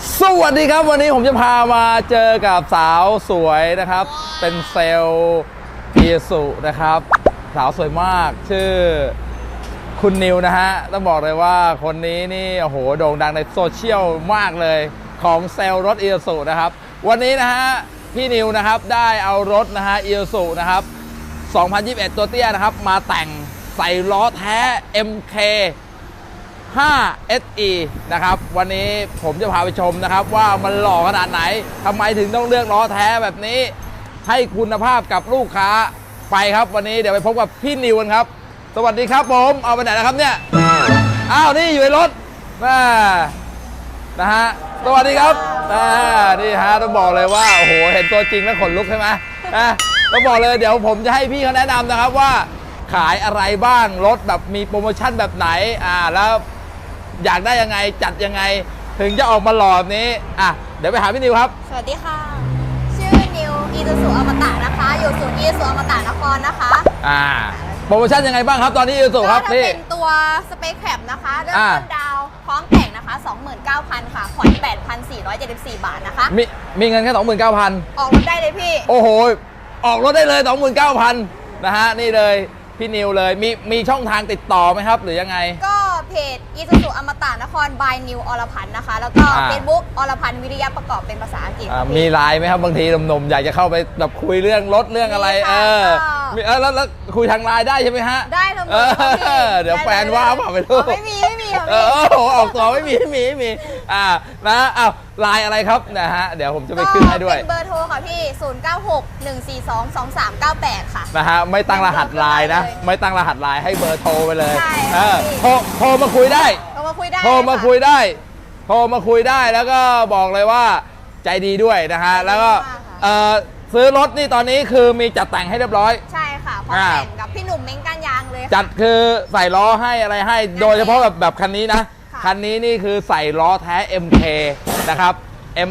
สวัสดีครับวันนี้ผมจะพามาเจอกับสาวสวยนะครับ เป็นเซลล์พีสุนะครับ สาวสวยมากชื่อคุณนิวนะฮะต้องบอกเลยว่าคนนี้นี่โอ้โหโด่งดังในโซเชียลมากเลยของเซลล์รถเอียสุนะครับ วันนี้นะฮะพี่นิวนะครับได้เอารถนะฮะเอียสุนะครับ 2021 ตัวเตี้ยนะครับ มาแต่งใส่ล้อแท้ MK 5 SE นะครับ วันนี้ผมจะพาไปชมนะครับ ว่ามันหล่อขนาดไหนทำไมถึงต้องเลือกล้อแท้แบบนี้ ให้คุณภาพกับลูกค้าไปครับ วันนี้เดี๋ยวไปพบกับพี่นิวกันครับ สวัสดีครับผมเอาไปไหนนะครับเนี่ยอ้าวนี่อยู่ในรถน่านะฮะสวัสดีครับอ่านี่ฮะต้องบอกเลยว่าโอ้โหเห็นตัวจริงแล้วขนลุกใช่ไหมอะต้องบอกเลยเดี๋ยวผมจะให้พี่เขาแนะนำนะครับว่าขายอะไรบ้าง รถแบบมีโปรโมชั่นแบบไหน อ่า แล้ว อยากได้ยังไงจัดยังไง ถึงจะออกมาหล่อแบบนี้อะเดี๋ยวไปหาพี่นิวครับ สวัสดีค่ะ ชื่อนิวอีซูซูอมตะนะคะ อยู่ศูนย์อีซูซูอมตะนครนะคะอ่าโปรโมชั่นยังไงบ้างครับตอนนี้ยูสุครับก็ถ้านี่ เป็นตัวสเปคแคปนะคะเริ่มอ่า ต้นดาวน์พร้อมแต่งนะคะ 29,000 ค่ะผ่อน8,474 บาทนะคะ มีมีเงินแค่29,000 ออกรถได้เลยพี่ โอ้โห ออกรถได้เลย 29,000นะฮะ นี่เลย พี่นิวเลย มีมีช่องทางติดต่อไหมครับ หรือยังไง ก็ เพจอีซูซูอมตะนครบายนิวอรพันธ์นะคะ แล้วก็อ่า เฟซบุ๊กอรพันธ์วิริยะประกอบเป็นภาษาอังกฤษ อ่าค่ะมีพี่ไลน์ไหมครับบางทีหนุ่มๆอยากจะเข้าไปแบบคุยเรื่องรถเรื่องอะไร มีเอค่ะอก็มีเออแล้วแล้วคุยทางไลน์ได้ใช่ไหมฮะได้ทั้งหมเอดค่ะพี่อเดี๋ยวแฟนว่าเปล่าไม่รู้อ๋อไม่มีไม่มี ค่ะเอพี่ อโอ้โหออกตัวไม่มีไม่มีไม่มีอ่านะอ้าวไลน์อะไรครับนะฮะเดี๋ยวผมจะไปขึ้นให้ด้วย ก็เป็นเบอร์โทรค่ะพี่ 0961422398 ค่ะ นะฮะไม่ตั้งรหัสไลน์นะเลยไม่ตั้งรหัสไลน์ให้เบอร์โทรไปเลยใช่เออพี่ โทรโทรมาคุยได้ โทรมาคุยได้โทรมาะคุยได้ โทรมาคุยได้แล้วก็บอกเลยว่าใจดีด้วยนะฮะ แล้วก็มากค่ะเอ่อซื้อรถนี่ตอนนี้คือมีจัดแต่งให้เรียบร้อย ใช่ค่ะพร้อมอ่า แต่งกับพี่หนุ่มเม้งก จัดคือใส่ล้อให้อะไรให้ โดยเฉพาะแบบแบบคันนี้นะค่ะคันนี้นี่คือใส่ล้อแท้ MK นะครับ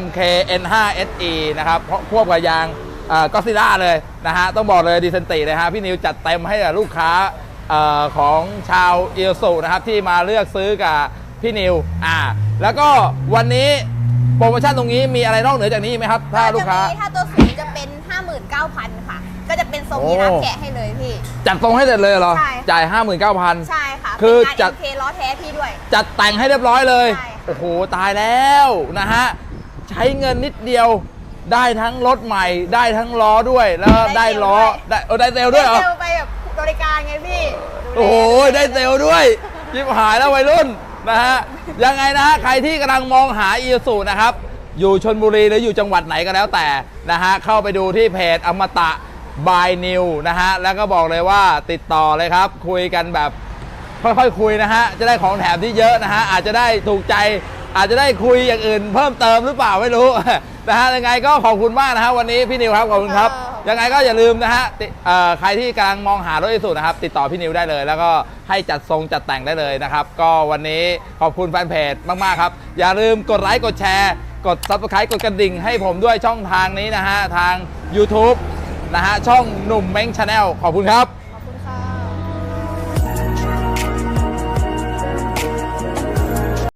MK N5 SE นะครับเพราะควบกับยางก็ซิล่าเลยนะฮะ ต้องบอกเลยดีเซนติเลยฮะ พี่นิวจัดเต็มให้กับลูกค้าเออของชาวเอลสุนะครับ ที่มาเลือกซื้อกับพี่นิว อ่า แล้วก็วันนี้โปรโมชั่นตรงนี้มีอะไรนอกเหนือจากนี้ไหมครับ ถ้าลูกค้าจะมีถ้าตัวสูงจะเป็น 59,000 ค่ะ ก็จะเป็นทรงโอ้ยีราฟแกะให้เลยพี่ จัดตรงให้เสร็จเลยเหรอ ใช่ จ่าย 59,000 ใช่ค่ะคือเป็นงานจัด MK ล้อแท้พี่ด้วย จัดแต่งให้เรียบร้อยเลย ใช่ค่ะ โอ้โห ตายแล้วนะฮะ ใช้เงินนิดเดียว ได้ทั้งรถใหม่ ได้ทั้งล้อด้วย แล้วก็ได้ล้อ ได้เออได้เซลลด้วยเหรอได้เซลไปแบบบริการไงพี่โอ้โห ได้เซลลด้วยยิบหายแล้ววัยรุ่นนะฮะ ยังไงนะฮะ ใครที่กำลังมองหาอีสูนะครับ อยู่ชนบุรีหรืออยู่จังหวัดไหนก็แล้วแต่นะฮะ เข้าไปดูที่เพจอมตะ บายนิวนะฮะ แล้วก็บอกเลยว่าติดต่อเลยครับ คุยกันแบบค่อยๆคุยนะฮะ จะได้ของแถมที่เยอะนะฮะ อาจจะได้ถูกใจ อาจจะได้คุยอย่างอื่น เพิ่มเติมหรือเปล่าไม่รู้ นะฮะ ยังไงก็ขอบคุณมากนะฮะวันนี้พี่นิวครับขอบคุณครับ ยังไงก็อย่าลืมนะฮะติเอ่อใครที่กำลังมองหารถอีสุนะครับ ติดต่อพี่นิวได้เลย แล้วก็ให้จัดทรงจัดแต่งได้เลยนะครับ ก็วันนี้ขอบคุณแฟนเพจมากๆครับ อย่าลืมกดไลค์กดแชร์ กด subscribe กดกระดิ่งให้ผมด้วยช่องทางนี้นะฮะทาง YouTube นะฮะช่องหนุ่มเม้งชาแนลขอบคุณครับ